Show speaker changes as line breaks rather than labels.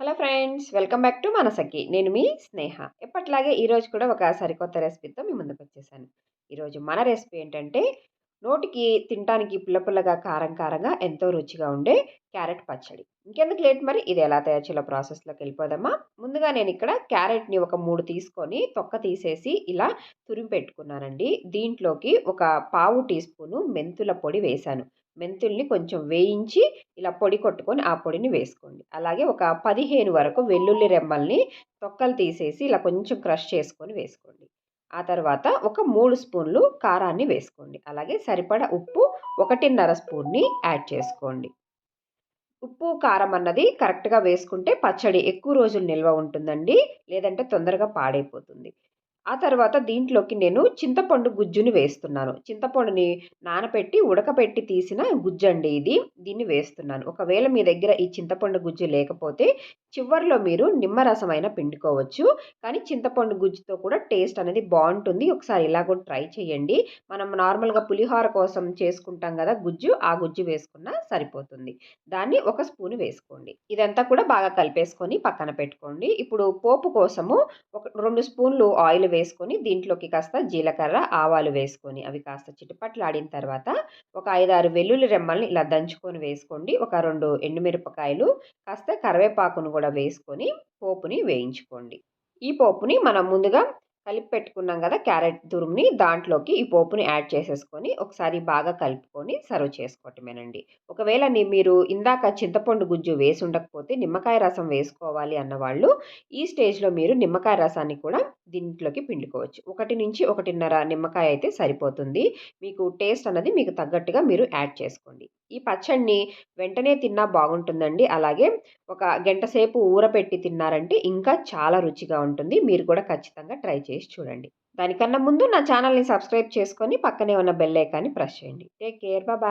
Hello friends welcome back to మనసకి నేను మీ స్నేహ. ఎప్పట్లాగే ఈరోజు కూడా ఒక సరికొత్త రెసిపీతో మీ ముందుకు వచ్చేసాను ఈరోజు మన రెసిపీ ఏంటంటే నోటికి తినడానికి పుల్ల పుల్లగా కారం కారంగా ఎంతో రుచిగా ఉండే క్యారెట్ పచ్చడి. ఇంకెందుకు లేట్ మరి? ఇది ఎలా తయారు చేయాలో ప్రాసెస్లోకి వెళ్ళిపోదామా? ముందుగా నేను ఇక్కడ క్యారెట్ని ఒక మూడు తీసుకొని తొక్క తీసేసి ఇలా తురిమి పెట్టుకున్నానండి. దీంట్లోకి ఒక పావు టీ స్పూను మెంతుల పొడి వేశాను. మెంతుల్ని కొంచెం వేయించి ఇలా పొడి కొట్టుకొని ఆ పొడిని వేసుకోండి. అలాగే ఒక పదిహేను వరకు వెల్లుల్లి రెమ్మల్ని తొక్కలు తీసేసి ఇలా కొంచెం క్రష్ చేసుకొని వేసుకోండి. ఆ తర్వాత ఒక మూడు స్పూన్లు కారాన్ని వేసుకోండి. అలాగే సరిపడ ఉప్పు ఒకటిన్నర స్పూన్ని యాడ్ చేసుకోండి. ఉప్పు కారం అన్నది కరెక్ట్గా వేసుకుంటే పచ్చడి ఎక్కువ రోజులు నిల్వ ఉంటుందండి. లేదంటే తొందరగా పాడైపోతుంది. ఆ తర్వాత దీంట్లోకి నేను చింతపండు గుజ్జుని వేస్తున్నాను. చింతపండుని నానపెట్టి ఉడకపెట్టి తీసిన గుజ్జు అండి ఇది. దీన్ని వేస్తున్నాను. ఒకవేళ మీ దగ్గర ఈ చింతపండు గుజ్జు లేకపోతే చివరిలో మీరు నిమ్మరసం అయినా పిండుకోవచ్చు. కానీ చింతపండు గుజ్జుతో కూడా టేస్ట్ అనేది బాగుంటుంది. ఒకసారి ఇలా కూడా ట్రై చేయండి. మనం నార్మల్గా పులిహోర కోసం చేసుకుంటాం కదా గుజ్జు ఆ గుజ్జు వేసుకున్నా సరిపోతుంది. దాన్ని ఒక స్పూన్ వేసుకోండి. ఇదంతా కూడా బాగా కలిపేసుకొని పక్కన పెట్టుకోండి. ఇప్పుడు పోపు కోసము ఒక రెండు స్పూన్లు ఆయిల్ వేసుకొని దీంట్లోకి కాస్త జీలకర్ర ఆవాలు వేసుకొని అవి కాస్త చిటపట్లాడిన తర్వాత ఒక ఐదారు వెల్లుల్లి రెమ్మల్ని ఇలా దంచుకొని వేసుకోండి. ఒక రెండు ఎండుమిరపకాయలు కాస్త కరివేపాకును కూడా వేసుకొని పోపుని వేయించుకోండి. ఈ పోపుని మనం ముందుగా కలిపి పెట్టుకున్నాం కదా క్యారెట్ తురుముని దాంట్లోకి ఈ పోపుని యాడ్ చేసేసుకొని ఒకసారి బాగా కలుపుకొని సర్వ్ చేసుకోవటమేనండి. ఒకవేళ మీరు ఇందాక చింతపండు గుజ్జు వేసి ఉండకపోతే నిమ్మకాయ రసం వేసుకోవాలి అన్నవాళ్ళు ఈ స్టేజ్లో మీరు నిమ్మకాయ రసాన్ని కూడా దీంట్లోకి పిండుకోవచ్చు. ఒకటి నుంచి ఒకటిన్నర నిమ్మకాయ అయితే సరిపోతుంది. మీకు టేస్ట్ అన్నది మీకు తగ్గట్టుగా మీరు యాడ్ చేసుకోండి. ఈ పచ్చడిని వెంటనే తిన్నా బాగుంటుందండి. అలాగే ఒక గంట సేపు ఊరపెట్టి తిన్నారంటే ఇంకా చాలా రుచిగా ఉంటుంది. మీరు కూడా ఖచ్చితంగా ట్రై చేసి చూడండి. దానికన్నా ముందు నా ఛానల్ని సబ్స్క్రైబ్ చేసుకొని పక్కనే ఉన్న బెల్ ఐకాన్ని ప్రెస్ చేయండి. Take care. బాయ్.